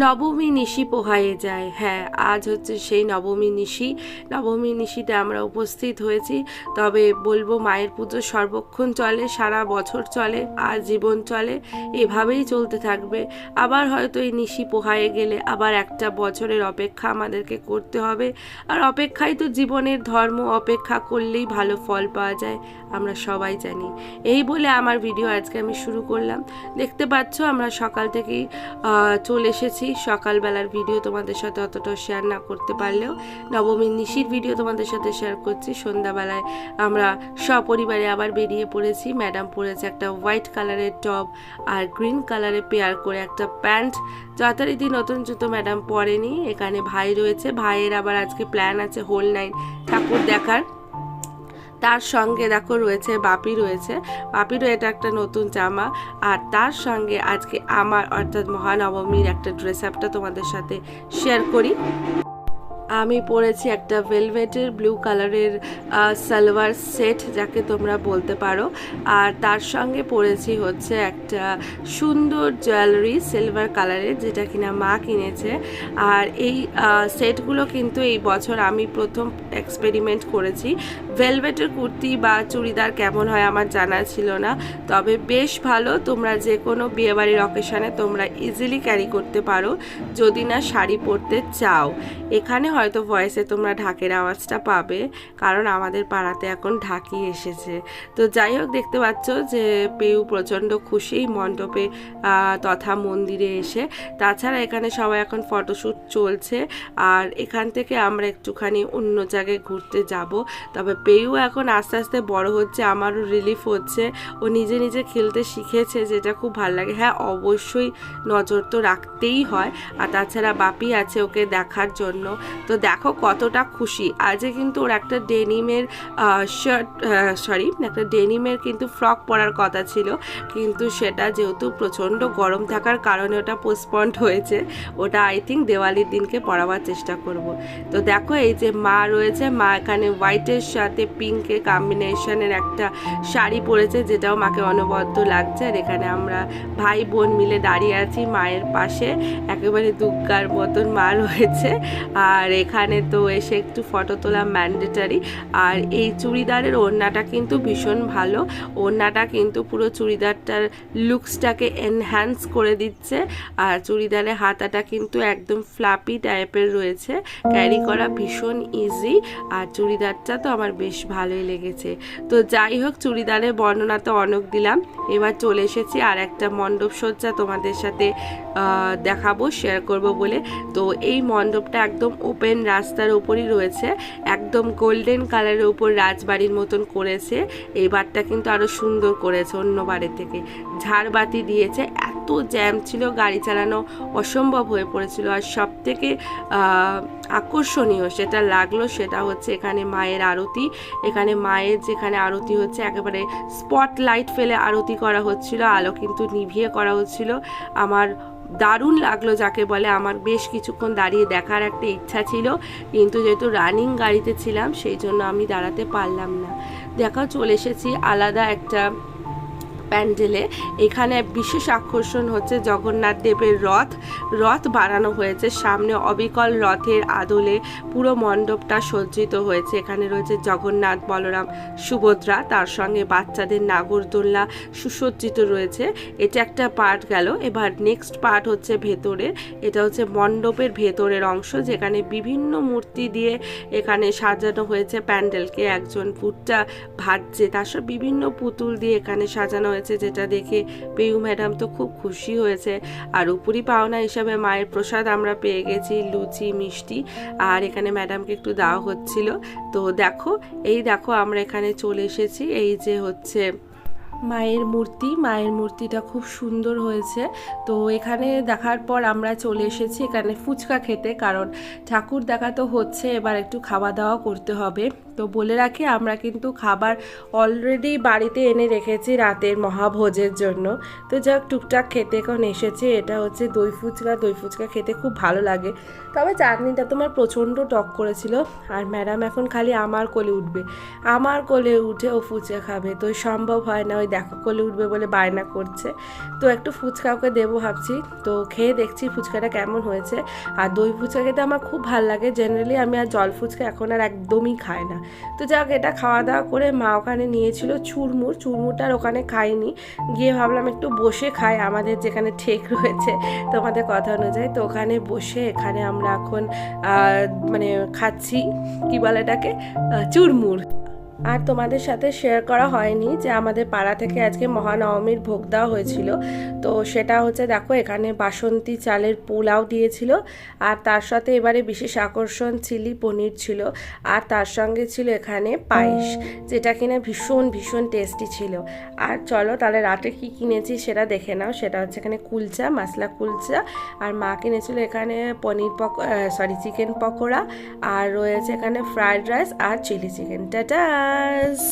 নবমী নিশি পোহায়ে যায়। হ্যাঁ আজ হচ্ছে সেই নবমী নিশি। নবমী নিশিতে আমরা উপস্থিত হয়েছি। তবে বলব মায়ের পুজো সর্বক্ষণ চলে, সারা বছর চলে, আর জীবন চলে। এভাবেই চলতে থাকবে। আবার হয়তো এই নিশি পোহায়ে গেলে আবার একটা বছরের অপেক্ষা আমাদেরকে করতে হবে। আর অপেক্ষাই তো জীবনের ধর্ম, অপেক্ষা করলেই ভালো ফল পাওয়া যায়, আমরা সবাই জানি। এই বলে আমার ভিডিও আজকে আমি শুরু করলাম। দেখতে পাচ্ছ আমরা সকাল থেকেই চলে এসেছি। সকালবেলার ভিডিও তোমাদের সাথে অতটাও শেয়ার না করতে পারলেও নবমীর নিশির ভিডিও তোমাদের সাথে শেয়ার করছি। সন্ধ্যাবেলায় আমরা সপরিবারে আবার বেরিয়ে পড়েছি। ম্যাডাম পরেছে একটা হোয়াইট কালারের টপ আর গ্রিন কালারে পেয়ার করে একটা প্যান্ট যথারীতি নতুন জুতো ম্যাডাম পরেনি। এখানে ভাই রয়েছে। ভাইয়ের আবার আজকে প্ল্যান আছে হোল নাইন ঠাকুর দেখার। তার সঙ্গে দেখো রয়েছে বাপি রয়েছে। বাপিরও এটা একটা নতুন জামা। আর তার সঙ্গে আজকে আমার, অর্থাৎ মহানবমীর একটা ড্রেস আপটা তোমাদের সাথে শেয়ার করি। আমি পরেছি একটা ভেলভেটের ব্লু কালারের সালোয়ার সেট যাকে তোমরা বলতে পারো। আর তার সঙ্গে পরেছি হচ্ছে একটা সুন্দর জুয়েলারি সিলভার কালারের যেটা কিনা মা কিনেছে। আর এই সেটগুলো কিন্তু এই বছর আমি প্রথম এক্সপেরিমেন্ট করেছি। ভেলভেটের কুর্তি বা চুড়িদার কেমন হয় আমার জানা ছিল না। তবে বেশ ভালো, তোমরা যে কোনো বিয়েবাড়ির অকেশানে তোমরা ইজিলি ক্যারি করতে পারো। যদি না শাড়ি পরতে চাও। এখানে হয়তো ভয়েসে তোমরা ঢাকের আওয়াজটা পাবে, কারণ আমাদের পাড়াতে এখন ঢাকি এসেছে। তো যাই হোক, দেখতে পাচ্ছ যে পেউ প্রচণ্ড খুশি মণ্ডপে তথা মন্দিরে এসে। তাছাড়া এখানে সবাই এখন ফটোশ্যুট চলছে, আর এখান থেকে আমরা একটুখানি অন্য জায়গায় ঘুরতে যাব। তবে পেউ এখন আস্তে আস্তে বড় হচ্ছে, আমারও রিলিফ হচ্ছে। ও নিজে নিজে খেলতে শিখেছে, যেটা খুব ভালো লাগে। হ্যাঁ অবশ্যই নজর তো রাখতেই হয়। আর তাছাড়া বাপি আছে ওকে দেখার জন্য। তো দেখো কতটা খুশি। আজকে কিন্তু ওর একটা ডেনিমের শার্ট সরি একটা ডেনিমের কিন্তু ফ্রক পরার কথা ছিল। কিন্তু সেটা যেহেতু প্রচণ্ড গরম থাকার কারণে ওটা পোস্টপন্ড হয়েছে, ওটা আই থিঙ্ক দেওয়ালির দিনকে পরাবার চেষ্টা করব। তো দেখো এই যে মা রয়েছে, মা এখানে হোয়াইটের সাথে পিঙ্কের কম্বিনেশনের একটা শাড়ি পরেছে, যেটাও মাকে অনবদ্য লাগছে। আর এখানে আমরা ভাই বোন মিলে দাঁড়িয়ে আছি মায়ের পাশে। একেবারে দুগ্গার মতন মা রয়েছে। আর এখানে তো এসে একটু ফটো তোলা ম্যান্ডেটারি আর এই চুড়িদারের ওড়নাটা কিন্তু ভীষণ ভালো। ওড়নাটা কিন্তু পুরো চুড়িদারটার লুকসটাকে এনহ্যান্স করে দিচ্ছে। আর চুড়িদারের হাতাটা কিন্তু একদম ফ্লাপি টাইপের রয়েছে। ক্যারি করা ভীষণ ইজি আর চুড়িদারটা তো আমার বেশ ভালোই লেগেছে। তো যাই হোক, চুড়িদারের বর্ণনা তো অনেক দিলাম। এবার চলে এসেছি আর একটা মণ্ডপ সজ্জা তোমাদের সাথে দেখাবো শেয়ার করব বলে। তো এই মণ্ডপটা একদম ওপেন রাস্তার উপরই রয়েছে। একদম গোল্ডেন কালারের উপর রাজবাড়ির মতন করেছে। এবারটা কিন্তু আরও সুন্দর করেছে অন্য বারের থেকে। ঝাড়বাতি দিয়েছে। এত জ্যাম ছিল, গাড়ি চালানো অসম্ভব হয়ে পড়েছিল। আর সব থেকে আকর্ষণীয় সেটা লাগল সেটা হচ্ছে এখানে মায়ের আরতি। এখানে মায়ের যেখানে আরতি হচ্ছে, একেবারে স্পটলাইট ফেলে আরতি করা হচ্ছিল, আলো কিন্তু নিভিয়ে করা হচ্ছিল। আমার দারুণ লাগল যাকে বলে। আমার বেশ কিছুক্ষণ দাঁড়িয়ে দেখার একটা ইচ্ছা ছিল, কিন্তু যেহেতু রানিং গাড়িতে ছিলাম, সেই জন্য আমি দাঁড়াতে পারলাম না। দেখা, চলে এসেছি আলাদা একটা প্যান্ডেলে। এখানে বিশেষ আকর্ষণ হচ্ছে জগন্নাথ দেবের রথ। রথ বানানো হয়েছে। সামনে অবিকল রথের আদলে পুরো মণ্ডপটা সজ্জিত হয়েছে। এখানে রয়েছে জগন্নাথ, বলরাম, সুভদ্রা। তার সঙ্গে বাচ্চাদের নাগরদোল্লা সুসজ্জিত রয়েছে। এটা একটা পার্ট গেল। এবার নেক্সট পার্ট হচ্ছে ভেতরে। এটা হচ্ছে মণ্ডপের ভেতরের অংশ, যেখানে বিভিন্ন মূর্তি দিয়ে এখানে সাজানো হয়েছে প্যান্ডেলকে। একজন ভুট্টা ভাজছে। তার সব বিভিন্ন পুতুল দিয়ে এখানে সাজানো হয়েছে। যেটা দেখে পেয়ু ম্যাডাম তো খুব খুশি হয়েছে। আর উপরি পাওনা হিসাবে মায়ের প্রসাদ আমরা পেয়ে গেছি, লুচি, মিষ্টি। আর এখানে ম্যাডামকে একটু দেওয়া হচ্ছিল। তো দেখো, এই দেখো আমরা এখানে চলে এসেছি। এই যে হচ্ছে মায়ের মূর্তি। মায়ের মূর্তিটা খুব সুন্দর হয়েছে। তো এখানে দেখার পর আমরা চলে এসেছি এখানে ফুচকা খেতে। কারণ ঠাকুর দেখা তো হচ্ছে, এবার একটু খাওয়া দাওয়া করতে হবে। তো বলে রাখি, আমরা কিন্তু খাবার অলরেডি বাড়িতে এনে রেখেছি রাতের মহাভোজের জন্য। তো যাক, টুকটাক খেতে এখন এসেছে, এটা হচ্ছে দই ফুচকা। দই ফুচকা খেতে খুব ভালো লাগে। তবে চাটনিটা তোমার প্রচণ্ড টক করেছিল, আর ম্যাডাম এখন খালি আমার কোলে উঠবে। আমার কোলে উঠে ও ফুচকা খাবে, তো সম্ভব হয় না, ওই দেখো কোলে উঠবে বলে বায়না করছে। তো একটু ফুচকা ওকে দেবো ভাবছি, তো খেয়ে দেখছি ফুচকাটা কেমন হয়েছে। আর দই ফুচকা খেতে আমার খুব ভালো লাগে জেনারেলি আমি আর জল ফুচকা এখন আর একদমই খাই না। তো যাক, এটা খাওয়া দাওয়া করে মা ওখানে নিয়েছিল চুরমুর চুরমুরটার ওখানে খাইনি। গিয়ে ভাবলাম একটু বসে খাই। আমাদের যেখানে ঠেক রয়েছে তোমাদের কথা অনুযায়ী, তো ওখানে বসে এখানে আমরা এখন মানে খাচ্ছি, কি বলে এটাকে? চুরমুর আর তোমাদের সাথে শেয়ার করা হয়নি যে আমাদের পাড়া থেকে আজকে মহানবমীর ভোগ দেওয়া হয়েছিল। তো সেটা হচ্ছে দেখো, এখানে বাসন্তী চালের পোলাও দিয়েছিল আর তার সাথে এবারে বিশেষ আকর্ষণ চিলি পনির ছিল আর তার সঙ্গে ছিল এখানে পায়েস, যেটা কিনা ভীষণ ভীষণ টেস্টি ছিল। আর চলো তাহলে রাতে কি কিনেছি সেটা দেখে নাও। সেটা হচ্ছে এখানে কুলচা মশলা কুলচা আর মা কিনেছিল এখানে পনির পক সরি চিকেন পকোড়া আর রয়েছে এখানে ফ্রায়েড রাইস আর chilli chicken ta ta guys.